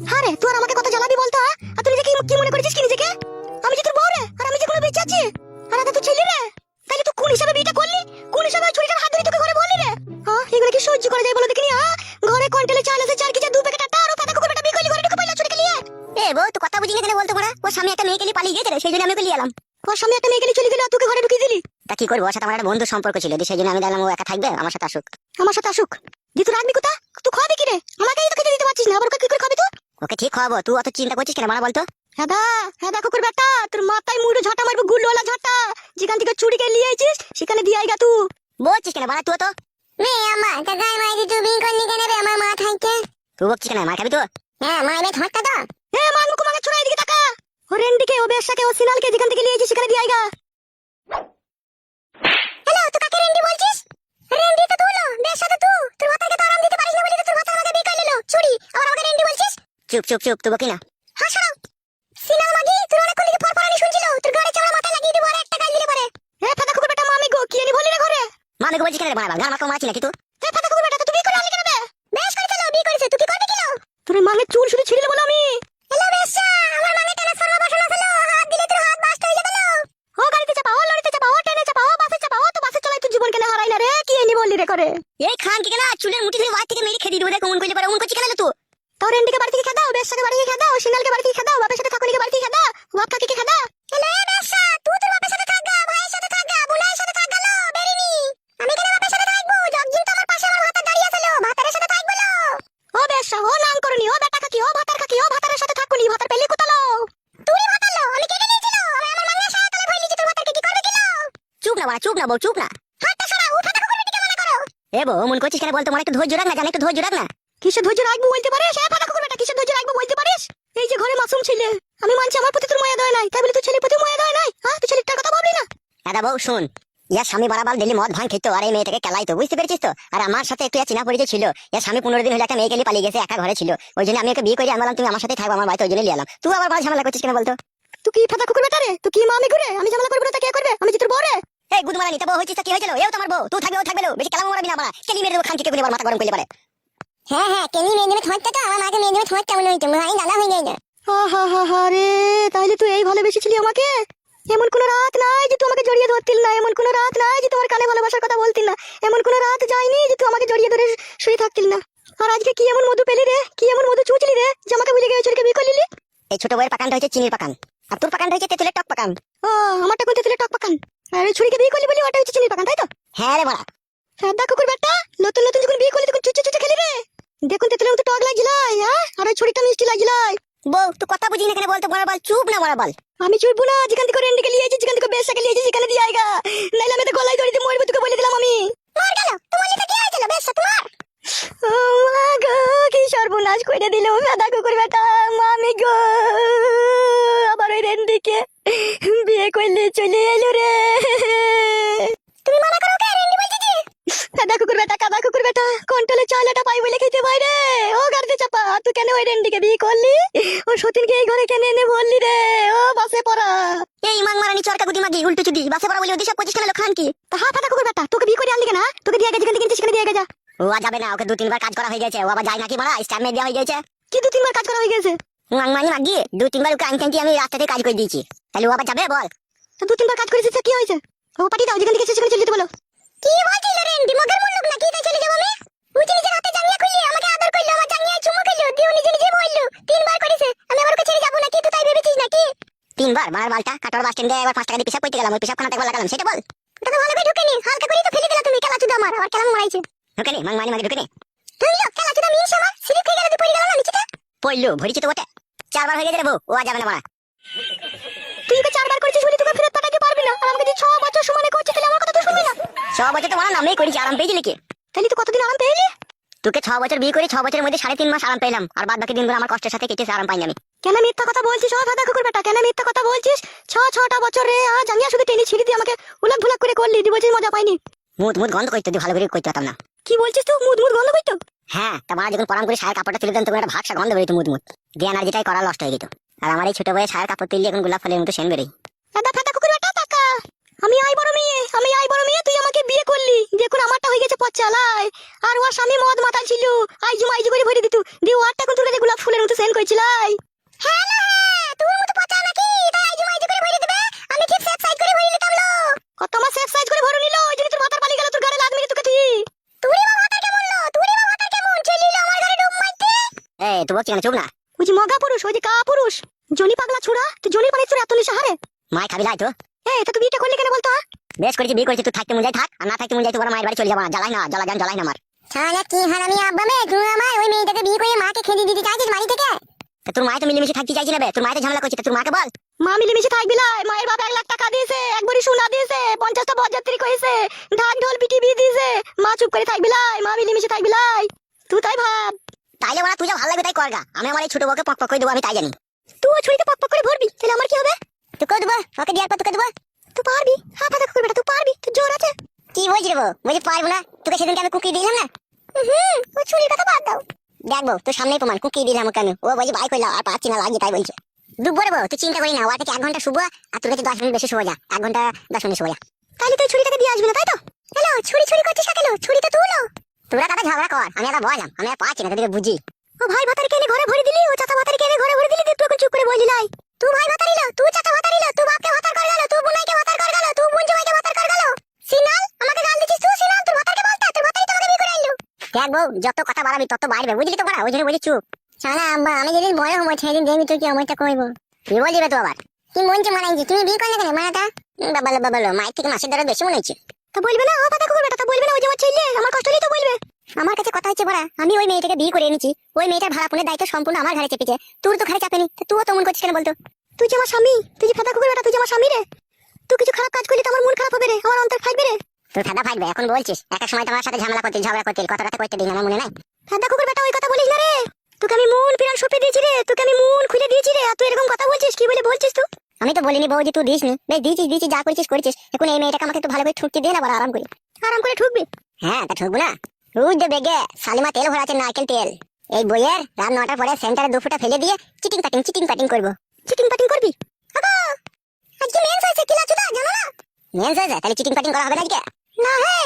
হ্যাঁ রে তুই আর আমাকে কত জ্বালাবি বলতো হ্যাঁ? আর তুই নিজেকে কি মনে করেছিস কি নিজেকে? আমি যে তোর বউ রে আর আমি যে কোনো বেঁচে আছি। আর তুই ছেলে রে। তাহলে তুই কোন হিসাবে বিয়েটা করলি? কোন হিসাবে ছুরিটার হাত ধরে তোকে ঘরে বললি রে? হ্যাঁ এগুলো কি সহ্য করা যায় বলো দেখিনি হ্যাঁ? ঘরে কন্টেলে চাল আছে চার কেজি দু প্যাকেট আটা আর ফাটা কুকুর বেটা বিয়ে করলি ঘরে ঢুকে পড়লা ছুরি খেলিয়ে এ বউ তুই কথা বুঝি না কেন বলতো মোরা ওর স্বামী একটা মেয়েকে নিয়ে পালিয়ে গেছে রে সেই জন্য আমি ওকে নিয়ে এলাম। ওর সামনে একটা মেয়ে গেলি চলে গেল তোকে ঘরে ঢুকিয়ে দিলি। তা কি করব ওর সাথে আমার একটা বন্ধু সম্পর্ক ছিল সেই জন্য আমি দেখলাম ও একা থাকবে আমার সাথে আসুক। আমার সাথে আসুক। দি তুই রাখবি কোথা? তুই খাওয়াবি কি রে? আমাকেই তো খেতে দিতে পারছিস না আবার কি করে খাবি তুই? ওকে ঠিক খাওয়াবো। তুই অত চিন্তা করছিস কেন মারা বলতো? হ্যাঁ হ্যাঁ কুকুর বেটা তোর মাথায় মুড়ো ঝাঁটা মারবো গুল্লোলা ঝাঁটা। যেখান থেকে চুরিকে নিয়ে আইছিস সেখানে দিয়ে আইগা তুই বলছিস কেন মারা তুই তো? মে আমার কাকাই মাইরি তুই বিয়ে করলি কেন রে আমার মা থাকতে? তুই বলছিস কেন মার খাবি তো? হ্যাঁ মাইরে ধরতা তো এ মান মুখ মাকে ছড়াই দিকে টাকা ও রেন্ডিকে ও বেশাকে ও সিনালকে যেখান থেকে নিয়ে আইছিস সেখানে দিয়ে আইগা। হ্যালো তুই কাকে রেন্ডি বলছিস? রেন্ডি তো তুলো বেশ সাথে তুই। চুপ চুপ চুপ তো বকি না? হ্যাঁ শোনো সিনাল মাগি তোর অনেক কোন দিকে ফরফরানি শুনছিল। তোর গাড়ি চালা মাথা লাগিয়ে দিব আর একটা গাল দিলে পারে। এ ফাটা কুকুর বেটা মামি গো কি আনি বলি রে ঘরে। মামি গো বলছিস কেন রে বাবা গান মাকে মাছি নাকি তুই এ ফাটা কুকুর বেটা তুই কি করে আলি কেন বে? বেশ করে চলো বি করেছে তুই কি করবি কিলো তোর মামি চুল শুধু ছিড়লে বলো আমি হ্যালো বেশ আমার মানে ট্রান্সফার বসানো ছিল হাত দিলে তোর হাত বাস্ট হয়ে যাবে ও গাড়িতে চাপা ও লরিতে চাপা ও ট্রেনে চাপা ও বাসে চাপা ও তো বাসে চালাই তুই জীবন কেন হারাই না রে কি আনি বললি রে করে এই খান কি কেন চুলের মুঠি থেকে বাদ থেকে মেরে খেয়ে দিবো দেখ কোন কইলে পারে কোন করছিস কেন তুই তাও রেন্ডিকে বাড়ি থেকে খেদা ও বেশাকে বাড়ি থেকে খেদা ও সিনালকে বাড়ি থেকে খেদা ও বাপের সাথে ঠাকুরকে বাড়ি থেকে খেদা ও বাপ কাকিকে খেদা হ্যালো এ বেশ তুই তোর বাপের সাথে থাকগা ভাইয়ের সাথে থাকগা বোনের সাথে থাকগা লো বেরিনি আমি কেন বাপের সাথে থাকব জগজিন তো আমার পাশে আমার ভাতা দাঁড়িয়ে আছে লো ভাতারের সাথে থাকব লো ও বেশা ও নাম করনি ও বেটা কাকি ও ভাতার কাকি ও ভাতারের সাথে থাকুনি ভাতার পেলি কোতালো তুই ভাতা লো আমি কেটে নিয়েছিল আমি আমার মাংনা সাথে তলে ভইলি তোর ভাতাকে কি করবে কিলো চুপ না বউ চুপ না এ বউ মন করছিস কেন বলতো মনে একটু ধৈর্য রাখ না জান একটু ধৈর্য রাখ না। কিসে ধৈর্য রাখব বলতে পারিস? হ্যাঁ ফাটা কুকুর বেটা কিসে ধৈর্য রাখব বলতে পারিস? এই যে ঘরে মাসুম ছিলে আমি মানছি আমার প্রতি তোর মায়া দয় নাই তাই বলে তুই ছেলের প্রতি মায়া দয় নাই? হ্যাঁ তুই ছেলেটার কথা ভাবলি না? দাদা বউ শুন ইয়ার স্বামী বারাবাল দিল্লি মদ ভাঙ খেতো আর এই মেয়েটাকে কেলাইতো বুঝতে পেরেছিস তো? আর আমার সাথে একটু চিনা পরিচয় ছিল ইয়ার স্বামী পনেরো দিন হলে একটা মেয়েকে নিয়ে পালিয়ে গেছে একা ঘরে ছিল। ওই জন্য আমি ওকে বিয়ে করে তুমি আমার সাথে থাকব আমার বাড়িতে ওই জন্য নিয়ে এলাম। তুই আবার ঝামেলা করছিস কেন বলতো? তুই কি ফাটা কুকুর বেটা রে? তুই কি মামি ঘুরে? আমি ঝামেলা করব না তা কে করবে? আমি যে তোর বউ রে। এই গুদমারা নিতে বউ হয়েছিস তা কি হয়েছিল? এও তোমার বউ। তুই থাকবে ও থাকবে। বেশি কেলাম মারাবি না কেলি মেরে দেবো খান মাথা গরম করলে পারে হ্যাঁ হ্যাঁ কেনি মেয়ে নেবে ধরতে তো আমার মাকে ধরতে মনে হইতো ভাই দাদা হয়ে যায় না হা হা হা হা রে তাহলে তুই এই ভালোবেসেছিলি আমাকে? এমন কোনো রাত নাই যে তুই আমাকে জড়িয়ে ধরতিল না এমন কোনো রাত নাই যে তোমার কানে ভালোবাসার কথা বলতিল না এমন কোনো রাত যায়নি যে তুই আমাকে জড়িয়ে ধরে শুয়ে থাকতিল না। আর আজকে কি এমন মধু পেলি রে? কি এমন মধু চুচলি রে যে আমাকে ভুলে গিয়ে ছেলেকে বিয়ে এই ছোট বউয়ের পাকানটা হচ্ছে চিনির পাকান। আর তোর পাকানটা হচ্ছে তেঁতুলের টক পাকান। ও আমারটা কোনতে তেলে টক পাকান? আর এই ছুরিকে বিয়ে করলি বলি ওটা হচ্ছে চিনির বাগান তাই তো? হ্যাঁ রে বড়া। সাদা কুকুর বেটা নতুন নতুন যখন বিয়ে করলি তখন চুচে চুচে খেলি রে। দেখুন তেতলে মতো টক লাগিল হ্যাঁ? আর ওই ছুরিটা মিষ্টি লাগিল বউ তুই কথা বুঝি না কেন বলতো বড় বল চুপ না বড় বল। আমি চুপ না যেখান থেকে রেন্ডিকে লিয়েছি যেখান থেকে নিয়ে লিয়েছি সেখানে দিয়ে আইগা নাইলে আমি তো কন্ট্রোলে চালাটা পাই বলে খেতে পাই রে। ও গাড়িতে চাপা তুই কেন ওই রেন্ডিকে বিয়ে করলি? ও সতীনকে এই ঘরে কেন এনে বললি রে? ও বাসে পড়া। এই মাং মারানি চরকা গুটি মাগি উল্টো চুদি বাসে পড়া বলি ওদিশা পঁচিশ কেন খান কি? তা হা ফাটা কুকুর বেটা তোকে বিয়ে করে আনলি কেন? তোকে দিয়ে গেছে থেকে সেখানে দিয়ে গেছে ও যাবে না ওকে দু তিনবার কাজ করা হয়ে গেছে ও আবার যায় নাকি মারা স্ট্যাম্প দেওয়া হয়ে গেছে। কি দু তিনবার কাজ করা হয়ে গেছে? মাং মানি মাগি দু তিনবার ওকে আনতে আনতে আমি রাস্তাতে কাজ করে দিয়েছি। তাহলে ও আবার যাবে বল। তা দু তিনবার কাজ করেছিস কি হয়েছে? ও পাঠিয়ে দাও যেখান থেকে সেখানে চলে যেতে বলো। কি বলছিল রেন্ডি মগের মুল্লুক না কি তাই চলে যাব আমি? উঠে নিজের হাতে জাঙ্গিয়া খুললি আমাকে আদর করল আমার জাঙ্গিয়া চুমু খেলো দিয়ে নিজে নিজে বলল তিনবার করেছে আমি আবার ছেড়ে যাব নাকি তুই তাই ভেবেছিস নাকি? তিনবার? মার বালটা কাটোর বাস স্ট্যান্ডে একবার পাঁচ টাকা দিয়ে পিসাব করতে গেলাম ওই পিসাব খানাতে একবার লাগালাম সেটা বল। ওটা তো ভালো করে ঢুকেনি হালকা করে তো ফেলে দিলা তুমি খেলা চুদা আমার আর খেলা মারাইছে। ঢুকে মাং মানি মাগি ঢুকে নি। ধরলো খেলা চুদা মিনিস আমার স্লিপ খেয়ে গেল তুই পড়ে গেল না নিচেতে পড়ল ভরিছে তো বটে। চারবার হয়ে গেছে রে বউ ও আর যাবে না মারা তুই চারবার করেছিস বলে তোকে ফেরত পাঠাতে পারবি না আর আমাকে যে ছ বছর সমানে করছিস তাহলে আমার কথা তো শুনবি না। ছ বছর তো মারা নামেই করেছি আরাম পেয়েছি কতদিন আরাম পেয়েলি? তোকে ছ বছর বিয়ে করে ছ বছরের মধ্যে সাড়ে তিন মাস আরাম পেলাম। আর বাদ বাকি দিনগুলো আমার কষ্টের সাথে কেটেছে আরাম পাইনি আমি। কেন মিথ্যা কথা বলছিস? ও দাদা কুকুর বেটা কেন মিথ্যা কথা বলছিস? ছ ছটা বছর রে আ জাঙ্গিয়া শুধু টেনে ছিড়ি দিয়ে আমাকে উলট ভুলট করে করলি দি বলছিস মজা পাইনি। মুদ মুদ গন্ধ করতে তুই ভালো করে করতে পারতাম না। কি বলছিস তুই? মুদ মুদ গন্ধ করতো? হ্যাঁ তা মারা যখন পরাম করে সায়ের কাপড়টা তুলে দেন তখন একটা ভাগসা গন্ধ বেরোতো মুদ মুদ। দিয়ে আর যেটাই করা নষ্ট হয়ে যেত। আর আমার এই ছোট বয়ে সায়ের কাপড় তুললে এখন গোলাপ ফুলের মতো সেন বেরোই আমি আই বড় মেয়ে আমি আই বড় মেয়ে তুই আমাকে বিয়ে করলি। দেখুন আমারটা হয়ে গেছে পচালাই আর ওর স্বামী মদ মাতাল ছিল আইজু মাইজু করে ভরে দিতু। দিয়ে ওরটা কোন তোর কাছে গোলাপ ফুলের মতো সেন কইছিলাই হ্যাঁ না হ্যাঁ তোর মতো পচা নাকি? তাই আইজু মাইজু করে ভরে দেবে? আমি ঠিক সেফ সাইড করে ভরে নিতাম লো। কত আমার সেফ সাইজ করে ভরে নিল? ওই জন্য তোর মাথার পালি গেল তোর গাড়ি লাদ মেরে তোকে তুই। তুরি বাবা তার কেমন লো? তুরি বাবা তার কেমন? চলিল আমার ঘরে ডুব মারতে এই তুই বলছি কেন চুপ না। ওই যে মগা পুরুষ ওই যে কা পুরুষ। জনি পাগলা ছুড়া? তুই জনির পানি তোর এত নিশা হারে? মাই খাবি লাই তো। এই তা তুই বিয়েটা করলি কেন বলতো? বেশ করেছি বিয়ে করেছি তুই থাকতে মন যাই থাক। আর না থাকতে মন যাই তোমার মায়ের বাড়ি চলে যাব জ্বালাই না জ্বালা যান জ্বালাই না আমার। ছানা কি হারামি আব্বা মে? তুই আমার ওই মেয়েটাকে বিয়ে করে মাকে খেতে দিতে চাইছিস বাড়ি থেকে? তোর মায়ের তো মিলেমিশে থাকতে চাইছি বে। তোর মায়ের ঝামেলা করছি তোর মাকে বল। মা মিলেমিশে থাকবি লাই মায়ের বাবা এক লাখ টাকা দিয়েছে একবারই সোনা দিয়েছে পঞ্চাশটা বরযাত্রী কইছে ঢাক ঢোল পিটি বিয়ে দিয়েছে। মা চুপ করে থাকবি লাই মা মিলেমিশে থাকবি লাই তুই তাই ভাব। তাইলে তুই যা ভালো লাগবে তাই করগা আমি আমার এই ছোট বউকে পক পক করে দেবো আমি তাই জানি। তুই ছুরিতে পক পক করে ভরবি তাহলে আমার কি হবে? তুই দেবো? ওকে দেওয়ার পর তোকে দেবো? তুই পারবি? হ্যাঁ ফাটা করবি তুই পারবি? তুই জোর আছে? কি বলছি বউ? বলছি পারব না। তোকে সেদিনকে আমি কুকি দিলাম না? হুম ওই ছুরির কথা বাদ দাও। দেখব তোর সামনেই প্রমাণ। কুকি দিলাম ওকে আমি। ও বলছি বাই করলাম আর পাচ্ছি না লাগিয়ে তাই বলছে। ডুববো বউ তুই চিন্তা করি না ওর থেকে এক ঘণ্টা শুভ আর তোর কাছে দশ মিনিট বেশি শুভ যা। এক ঘণ্টা দশ মিনিট শুভ যা। তাহলে তুই ছুরিটাকে দিয়ে আসবি না তাই তো? হ্যালো ছুরি ছুরি করছিস কেন? ছুরি তো তুলো। তোরা দাদা ঝগড়া কর। আমি বললাম আমি আর পাচ্ছি না তোদেরকে বুঝি। ও ভাই ভাতার কেনে ঘরে ভরে দিলি? ও চাচা ভাতার কেনে ঘরে ভরে দিলি তুই এখন চুপ করে বললি লাই তুই ভাই ভাতারিলো তুই চাচা ভাতারিলো তুই বাপকে ভাতার কর গেল তুই বুনাইকে ভাতার কর গেল তুই বুন জমাইকে ভাতার কর গেল সিনাল আমাকে গাল দিছিস তুই সিনাল তোর ভাতারকে বলতা তোর ভাতারই তোমাকে বিয়ে করে আইলো দেখ যত কথা বাড়াবি তত বাড়বে। বুঝলি তো বড়া? ওই জন্য চুপ। আমি যেদিন বড় হব, সেদিন দেখবি তুই কি আমারটা কইব। কি বললি তো আবার? কি মন যে মানাইছি? তুমি বিয়ে করলে কেন মানাটা বাবালো বাবালো মায়ের থেকে মাসের দ্বারা বেশি মনে হচ্ছে। তা বলবে না, ও ফাটা কুকুর বেটা বলবে না, ওই যে আমার ছেলে, আমার কষ্ট হলেই তো বলবে। আমার কাছে কথা হচ্ছে বড়া, আমি ওই মেয়েটাকে বিয়ে করে এনেছি। ওই মেয়েটার ভাড়া দায়িত্ব সম্পূর্ণ আমার ঘরে চেপেছে। তোর তো ঘরে চাপেনি তুইও তো মন করছিস কেন বলতো? তুই যে আমার স্বামী, তুই যে ফাটা কুকুর তুই যে আমার স্বামী রে? তুই কিছু খারাপ কাজ করলি তো আমার মন খারাপ হবে রে, আমার অন্তর ফাটবে রে। তোর ফাদা ফাটবে এখন বলছিস একটা সময় তোমার সাথে ঝামেলা করতে ঝগড়া করতে কথাটা করতে দিন আমার মনে নাই? ফাটা কুকুর বেটা ওই কথা বলিস না রে। তোকে আমি মন পিরান সপে দিয়েছি রে তোকে আমি মন খুলে দিয়েছি রে। আর তুই এরকম কথা বলছিস কি বলে বলছিস তুই? আমি তো বলিনি যে তুই দিসনি। বেশ দিয়েছিস দিয়েছিস যা করেছিস করেছিস। এখন এই মেয়েটাকে আমাকে একটু ভালো করে ঠুকতে দিয়ে না বড় আরাম করে। আরাম করে ঠুকবি? হ্যাঁ তা ঠুকবো না। রুজ দে বেগে সালিমা তেল ভরা আছে নারকেল তেল। এই বইয়ের রাত নটার পরে সেন্টারে দু ফুটা ফেলে দিয়ে চিটিং প্যাটিং চিটিং প্যাটিং করব। চিটিং পাটিং করবি? আজকে মেন্স হয়েছে কি লাচুদা জানো না? মেন্স হয়েছে তাহলে চিটিং প্যাটিং করা হবে না আজকে? না হে।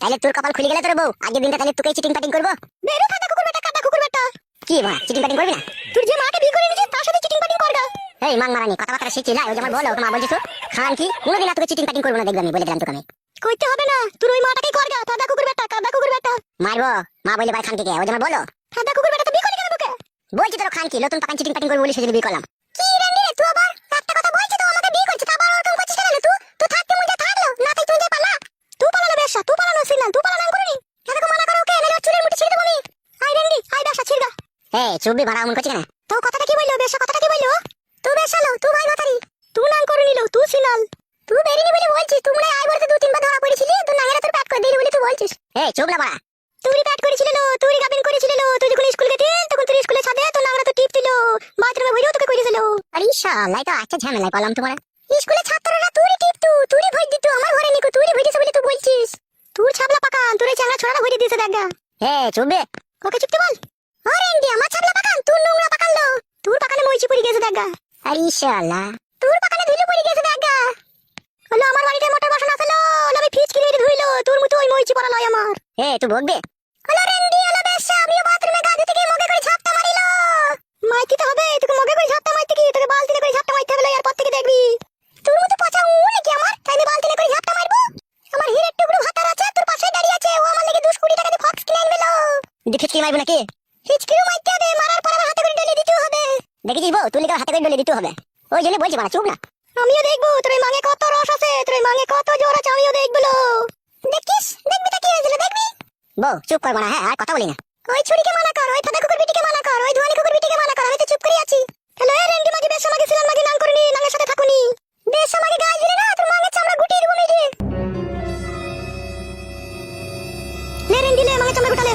তাহলে তোর কপাল খুলে গেলে তোর বউ। আগের দিনটা তাহলে তোকে চিটিং প্যাটিং করব। বেরো ফাটা কুকুর বেটা কাটা কুকুর বেটা কি মা চিটিং প্যাটিং করবি না? তুই যে মাকে বিয়ে করে এনেছিস তার সাথে চিটিং পাটিং করগা এই মাং মারানি কথাবার্তা শিখছি লাই ওই যেমন বলো মা বলছিস খান কি? কোনোদিন আর তোকে চিটিং প্যাটিং করব না দেখবি আমি বলে দিলাম তোকে আমি। কইতে হবে না তুই ওই মাটাকে করগা ফাটা কুকুর বেটা কাদা কুকুর বেটা মারবো মা বলে ভাই খান কি কে ওই যেমন বলো। ফাটা কুকুর বেটা তো বিয়ে কেন তোকে। বলছি তোর খান কি নতুন পাকান চিটিং প্যাটিং করবি বলে সেদিন বিয়ে করলাম। কি রে তুই আবার একটা কথা বলছিস তো আমাকে বিয়ে করছিস ওরকম করছিস কেন তুই তুই থাকতে মজা থাকল না তাই তুই যে পালা তুই পালানো বেশা তুই পালানো সিগন্যাল তুই পালানো করনি এতকে মানা করো ওকে নাহলে ওর চুলের মুঠি ছিঁড়ে দেবো আমি আই রেন্ডি আই বেশা ছিড়গা চুপবি ভাড়া অমন করছি কেন? তো কথাটা কি বলল? বেশা, কথাটা কি বলল? তুই বেশ আলো তুই ভাই ভাতারি তুই নাম করে নিল তুই সিনাল তুই বেরিনি বলে বলছিস তুই মনে আই বলতে দু, তিনবার ধরা পড়েছিলি? তুই নাগেরা তোর প্যাট করে দিলি বলে তুই বলছিস। এই চুপ না বাড়া তুই প্যাট করেছিল লো তুই গাবিন করেছিল লো তুই যখন স্কুল গেছিস তখন তুই স্কুলে ছাদে তো নাংরা তো টিপ দিল। বাথরুমে ভরিও তোকে করেছিল আরে শালাই তো আচ্ছা ঝামেলাই পালাম তোমার। স্কুলে ছাত্ররা তুই টিপ তু তুই ভই দিত, আমার ঘরে নিকো তুই ভই দিছে বলে তুই বলছিস। তুই ছাবলা পাকান তোর এই চ্যাংড়া ছোড়াটা ভরে দিয়েছে দেখা এ চুপবে ওকে চুপতে বল। দেখা আরে শালা তোর পাকানে ধুলো পড়ে গেছে দেখা হলো আমার বাড়িতে মোটর বসানো আছে লো। আমি ফিজ কিনে ধুইলো। তোর মতো ওই মইছি পড়া লয় আমার। এ তুই বকবে? হলো রেন্ডি হলো বেশ আমিও বাথরুমে গা ধুতে গিয়ে মগে করে ঝাপটা মারিলো। মাইতে তো হবে তোকে মগে করে ঝাপটা মাইতে কি তোকে বালতিতে করে ঝাপটা মাইতে হবে লয়, এরপর থেকে দেখবি। তোর মতো পচা উ নাকি আমার? তাই আমি বালতিনে করে ঝাপটা মারবো? আমার হিরের টুকরো হাতার আছে তোর পাশে দাঁড়িয়ে আছে। ও আমার লেগে 2 কোটি টাকা দিয়ে ফক্স কিনে আনবেলো দেখে কি মারবো নাকি? মৃত্যু হবে। ওই জন্য বলছি বাড়া চুপ না। আমিও দেখব তোর ওই মাঙে কত রস আছে তোর ওই মাঙে কত জোর আছে আমিও দেখব। দেখিস দেখবি তো কি হয়েছিল দেখবি? বউ চুপ কর বাড়া হ্যাঁ আর কথা বলি না। ওই ছুরিকে মানা কর ওই ফাদা কুকুর বিটিকে মানা কর ওই ধোয়ানি কুকুর বিটিকে মানা কর আমি তো চুপ করে আছি। হ্যালো এ রেঙ্গি মাগি বেশ মাগি ছিলাম মাগি নাং করিনি নাঙ্গের সাথে থাকুনি। বেশ মাগি গাছ দিলে না তোর মাঙ্গে চামড়া গুটিয়ে দেবো মেরে লে রেন্ডি লে মাঙ্গে চামড়া গুটালে